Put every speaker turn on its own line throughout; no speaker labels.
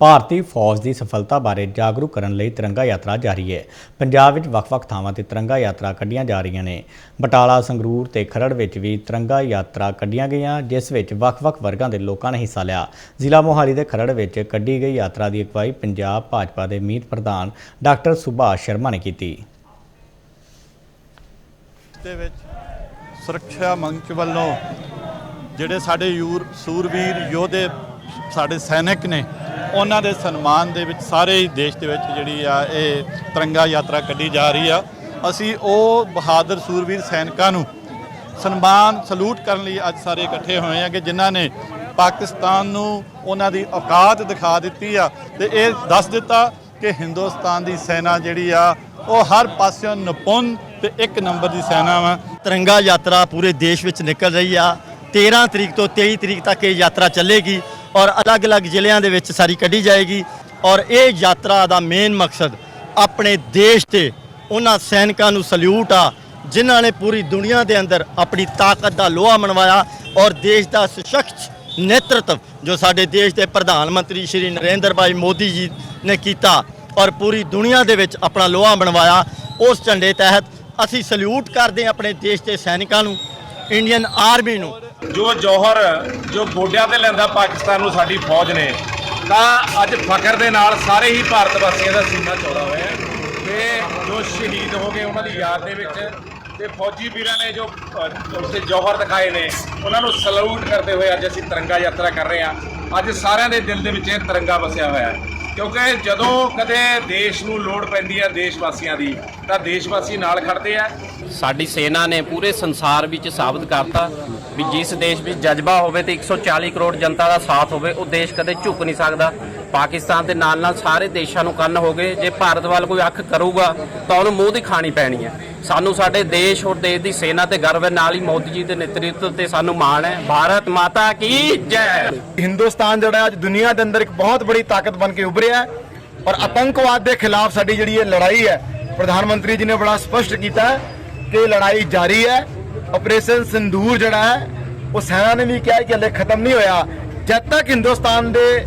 ਭਾਰਤੀ ਫੌਜ ਦੀ ਸਫਲਤਾ ਬਾਰੇ ਜਾਗਰੂਕ ਕਰਨ ਲਈ ਤਿਰੰਗਾ ਯਾਤਰਾ ਜਾਰੀ ਹੈ। ਪੰਜਾਬ ਵਿੱਚ ਵੱਖ-ਵੱਖ ਥਾਵਾਂ ਤੇ ਤਿਰੰਗਾ ਯਾਤਰਾ ਕੱਢੀਆਂ ਜਾ ਰਹੀਆਂ ਨੇ। ਬਟਾਲਾ, ਸੰਗਰੂਰ ਤੇ ਖਰੜ ਵਿੱਚ ਵੀ ਤਿਰੰਗਾ ਯਾਤਰਾ ਕੱਢੀਆਂ ਗਈਆਂ, ਜਿਸ ਵਿੱਚ ਵੱਖ-ਵੱਖ ਵਰਗਾਂ ਦੇ ਲੋਕਾਂ ਨੇ ਹਿੱਸਾ ਲਿਆ। ਜ਼ਿਲ੍ਹਾ ਮੋਹਾਲੀ ਦੇ ਖਰੜ ਵਿੱਚ ਕੱਢੀ ਗਈ ਯਾਤਰਾ ਦੀ ਅਗਵਾਈ ਪੰਜਾਬ ਭਾਜਪਾ ਦੇ ਮੀਤ ਪ੍ਰਧਾਨ ਡਾਕਟਰ ਸੁਭਾਸ਼ ਸ਼ਰਮਾ ਨੇ ਕੀਤੀ।
ਦੇ ਵਿੱਚ ਸੁਰੱਖਿਆ ਮੰਚ ਵੱਲੋਂ ਜਿਹੜੇ ਸਾਡੇ ਯੂਰ ਸੂਰਵੀਰ ਯੋਧੇ ਸਾਡੇ ਸੈਨਿਕ ਨੇ ਉਹਨਾਂ ਦੇ ਸਨਮਾਨ ਦੇ ਵਿੱਚ ਸਾਰੇ ਹੀ ਦੇਸ਼ ਦੇ ਵਿੱਚ ਜਿਹੜੀ ਆ ਇਹ ਤਿਰੰਗਾ ਯਾਤਰਾ ਕੱਢੀ ਜਾ ਰਹੀ ਆ। ਅਸੀਂ ਉਹ ਬਹਾਦਰ ਸੂਰਵੀਰ ਸੈਨਿਕਾਂ ਨੂੰ ਸਨਮਾਨ, ਸਲੂਟ ਕਰਨ ਲਈ ਅੱਜ ਸਾਰੇ ਇਕੱਠੇ ਹੋਏ ਆ ਕਿ ਜਿਨ੍ਹਾਂ ਨੇ ਪਾਕਿਸਤਾਨ ਨੂੰ ਉਹਨਾਂ ਦੀ ਔਕਾਤ ਦਿਖਾ ਦਿੱਤੀ ਆ ਤੇ ਇਹ ਦੱਸ ਦਿੱਤਾ ਕਿ ਹਿੰਦੁਸਤਾਨ ਦੀ ਸੈਨਾ ਜਿਹੜੀ ਆ, ਉਹ ਹਰ ਪਾਸਿਓਂ ਨਿਪੁੰਨ ਤੇ ਇੱਕ ਨੰਬਰ ਦੀ ਸੈਨਾ ਵਾ।
ਤਿਰੰਗਾ ਯਾਤਰਾ ਪੂਰੇ ਦੇਸ਼ ਵਿੱਚ ਨਿਕਲ ਰਹੀ ਆ। 13 ਤਰੀਕ ਤੋਂ 23 ਤਰੀਕ ਤੱਕ ਇਹ ਯਾਤਰਾ ਚੱਲੇਗੀ। ਔਰ ਅਲੱਗ-ਅਲੱਗ ਜ਼ਿਲ੍ਹਿਆਂ ਦੇ ਵਿੱਚ ਸਾਰੀ ਕੱਢੀ ਜਾਏਗੀ। ਔਰ ਇਹ ਯਾਤਰਾ ਦਾ ਮੇਨ ਮਕਸਦ ਆਪਣੇ ਦੇਸ਼ ਤੇ ਉਹਨਾਂ ਸੈਨਿਕਾਂ ਨੂੰ ਸਲੂਟ ਆ, ਜਿਨ੍ਹਾਂ ਨੇ ਪੂਰੀ ਦੁਨੀਆ ਦੇ ਅੰਦਰ ਆਪਣੀ ਤਾਕਤ ਦਾ ਲੋਹਾ ਮਨਵਾਇਆ ਔਰ ਦੇਸ਼ ਦਾ ਸਸ਼ਕਤ ਨੇਤਰਤਵ, ਜੋ ਸਾਡੇ ਦੇਸ਼ ਦੇ ਪ੍ਰਧਾਨ ਮੰਤਰੀ ਸ਼੍ਰੀ ਨਰਿੰਦਰ ਭਾਈ ਮੋਦੀ ਜੀ ਨੇ ਕੀਤਾ ਔਰ ਪੂਰੀ ਦੁਨੀਆ ਦੇ ਵਿੱਚ ਆਪਣਾ ਲੋਹਾ ਬਣਵਾਇਆ ਉਸ ਝੰਡੇ ਤਹਿਤ ਅਸੀਂ ਸਲੂਟ ਕਰਦੇ ਹਾਂ ਆਪਣੇ ਦੇਸ਼ ਦੇ ਸੈਨਿਕਾਂ ਨੂੰ ਇੰਡੀਅਨ ਆਰਮੀ ਨੂੰ
ਜੋ ਜੌਹਰ ਜੋ ਗੋਡਿਆਂ ਤੇ ਲੈਂਦਾ ਪਾਕਿਸਤਾਨ ਨੂੰ ਸਾਡੀ ਫੌਜ ਨੇ ਤਾਂ ਅੱਜ ਫਖਰ ਦੇ ਨਾਲ ਸਾਰੇ ਹੀ ਭਾਰਤ ਵਾਸੀਆਂ ਦਾ ਸੀਨਾ ਚੌੜਾ ਹੋਇਆ ਹੈ। ਤੇ ਜੋ ਸ਼ਹੀਦ ਹੋ ਗਏ ਉਹਨਾਂ ਦੀ ਯਾਦ ਦੇ ਵਿੱਚ ਤੇ ਫੌਜੀ ਵੀਰਾਂ ਨੇ ਜੋ ਅ, ਉੱਥੇ ਜੌਹਰ ਦਿਖਾਏ ਨੇ ਉਹਨਾਂ ਨੂੰ ਸਲੂਟ ਕਰਦੇ ਹੋਏ ਅੱਜ ਅਸੀਂ ਤਿਰੰਗਾ ਯਾਤਰਾ ਕਰ ਰਹੇ ਹਾਂ। ਅੱਜ ਸਾਰਿਆਂ ਦੇ ਦਿਲ ਦੇ ਵਿੱਚ ਇਹ ਤਿਰੰਗਾ ਵਸਿਆ ਹੋਇਆ ਹੈ। ਕਿਉਂਕਿ ਜਦੋਂ ਕਦੇ ਦੇਸ਼ ਨੂੰ ਲੋੜ ਪੈਂਦੀ ਹੈ ਦੇਸ਼ ਵਾਸੀਆਂ ਦੀ ਤਾਂ ਦੇਸ਼ ਵਾਸੀ ਨਾਲ ਖੜਦੇ ਆ।
ਸਾਡੀ ਸੈਨਾ ਨੇ ਪੂਰੇ ਸੰਸਾਰ ਵਿੱਚ ਸਾਬਤ ਕਰਤਾ ਵੀ ਜਿਸ ਦੇਸ਼ ਵਿੱਚ ਜਜ਼ਬਾ ਹੋਵੇ ਤੇ 140 ਕਰੋੜ ਜਨਤਾ ਦਾ ਸਾਥ ਹੋਵੇ, ਉਹ ਦੇਸ਼ ਕਦੇ ਝੁਕ ਨਹੀਂ ਸਕਦਾ। ਪਾਕਿਸਤਾਨ ਦੇ ਨਾਲ ਨਾਲ ਸਾਰੇ ਦੇਸ਼ਾਂ ਨੂੰ ਕੰਨ ਹੋ ਗਏ, ਜੇ ਭਾਰਤ ਵੱਲ ਕੋਈ ਅੱਖ ਕਰੂਗਾ, ਤਾਂ ਉਹਨੂੰ ਮੂੰਹ ਦੀ ਖਾਣੀ ਪੈਣੀ ਹੈ। ਸਾਨੂੰ ਸਾਡੇ ਦੇਸ਼ ਔਰ ਦੇਸ਼ ਦੀ ਸੈਨਾ ਤੇ ਗਰਵ ਹੈ, ਨਾਲ ਹੀ ਮੋਦੀ ਜੀ ਦੇ ਨੇਤਰਤਵ ਤੇ ਸਾਨੂੰ ਮਾਣ ਹੈ। ਭਾਰਤ ਮਾਤਾ ਕੀ ਜੈ!
ਹਿੰਦੁਸਤਾਨ ਜਿਹੜਾ ਅੱਜ ਦੁਨੀਆ ਦੇ ਅੰਦਰ ਇੱਕ ਬਹੁਤ ਬੜੀ ਤਾਕਤ ਬਣ ਕੇ ਉਭਰਿਆ ਹੈ ਔਰ ਆਤੰਕਵਾਦ ਦੇ ਖਿਲਾਫ ਸਾਡੀ ਜਿਹੜੀ ਇਹ ਲੜਾਈ ਹੈ, ਪ੍ਰਧਾਨ ਮੰਤਰੀ ਜੀ ਨੇ ਬੜਾ ਸਪਸ਼ਟ ਕੀਤਾ ਹੈ ਕਿ ਲੜਾਈ ਜਾਰੀ ਹੈ। ਆਪਰੇਸ਼ਨ ਸਿੰਦੂਰ ਜਿਹੜਾ ਹੈ, ਉਹ ਸੈਨਾ ਨੇ ਵੀ ਕਿਹਾ ਕਿ ਹਲੇ ਖਤਮ ਨਹੀਂ ਹੋਇਆ। ਜਦ ਤੱਕ ਹਿੰਦੁਸਤਾਨ ਦੇ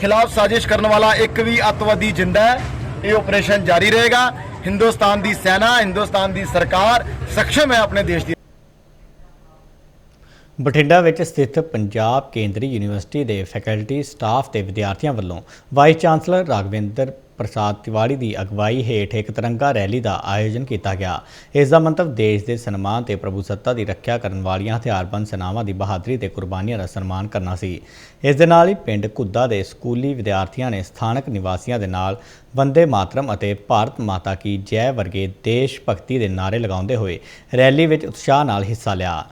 ਖਿਲਾਫ ਸਾਜ਼ਿਸ਼ ਕਰਨ ਵਾਲਾ ਇੱਕ ਵੀ ਅੱਤਵਾਦੀ ਜਿੰਦਾ ਹੈ, ਇਹ ਆਪਰੇਸ਼ਨ ਜਾਰੀ ਰਹੇਗਾ। ਹਿੰਦੁਸਤਾਨ ਦੀ ਸੈਨਾ, ਹਿੰਦੁਸਤਾਨ ਦੀ ਸਰਕਾਰ ਸਖਸ਼ਮ ਹੈ ਆਪਣੇ ਦੇਸ਼ ਦੀ।
ਬਠਿੰਡਾ ਵਿੱਚ ਸਥਿਤ ਪੰਜਾਬ ਕੇਂਦਰੀ ਯੂਨੀਵਰਸਿਟੀ ਦੇ ਫੈਕਲਟੀ ਸਟਾਫ ਤੇ ਵਿਦਿਆਰਥੀਆਂ ਵੱਲੋਂ ਵਾਈਸ ਚਾਂਸਲਰ ਰਾਘਵਿੰਦਰ ਪ੍ਰਸਾਦ ਤਿਵਾੜੀ ਦੀ ਅਗਵਾਈ ਹੇਠ ਇੱਕ ਤਿਰੰਗਾ ਰੈਲੀ ਦਾ ਆਯੋਜਨ ਕੀਤਾ ਗਿਆ। ਇਸ ਦਾ ਮੰਤਵ ਦੇਸ਼ ਦੇ ਸਨਮਾਨ ਤੇ ਪ੍ਰਭੂਸੱਤਾ ਦੀ ਰੱਖਿਆ ਕਰਨ ਵਾਲੀਆਂ ਹਥਿਆਰਬੰਦ ਸੈਨਾਵਾਂ ਦੀ ਬਹਾਦਰੀ ਤੇ ਕੁਰਬਾਨੀਆਂ ਦਾ ਸਨਮਾਨ ਕਰਨਾ ਸੀ। ਇਸ ਦੇ ਨਾਲ ਹੀ ਪਿੰਡ ਕੁੱਦਾ ਦੇ ਸਕੂਲੀ ਵਿਦਿਆਰਥੀਆਂ ਨੇ ਸਥਾਨਕ ਨਿਵਾਸੀਆਂ ਦੇ ਨਾਲ ਵੰਦੇ ਮਾਤਰਮ ਅਤੇ ਭਾਰਤ ਮਾਤਾ ਕੀ ਜੈ ਵਰਗੇ ਦੇਸ਼ ਭਗਤੀ ਦੇ ਨਾਅਰੇ ਲਗਾਉਂਦੇ ਹੋਏ ਰੈਲੀ ਵਿੱਚ ਉਤਸ਼ਾਹ ਨਾਲ ਹਿੱਸਾ ਲਿਆ।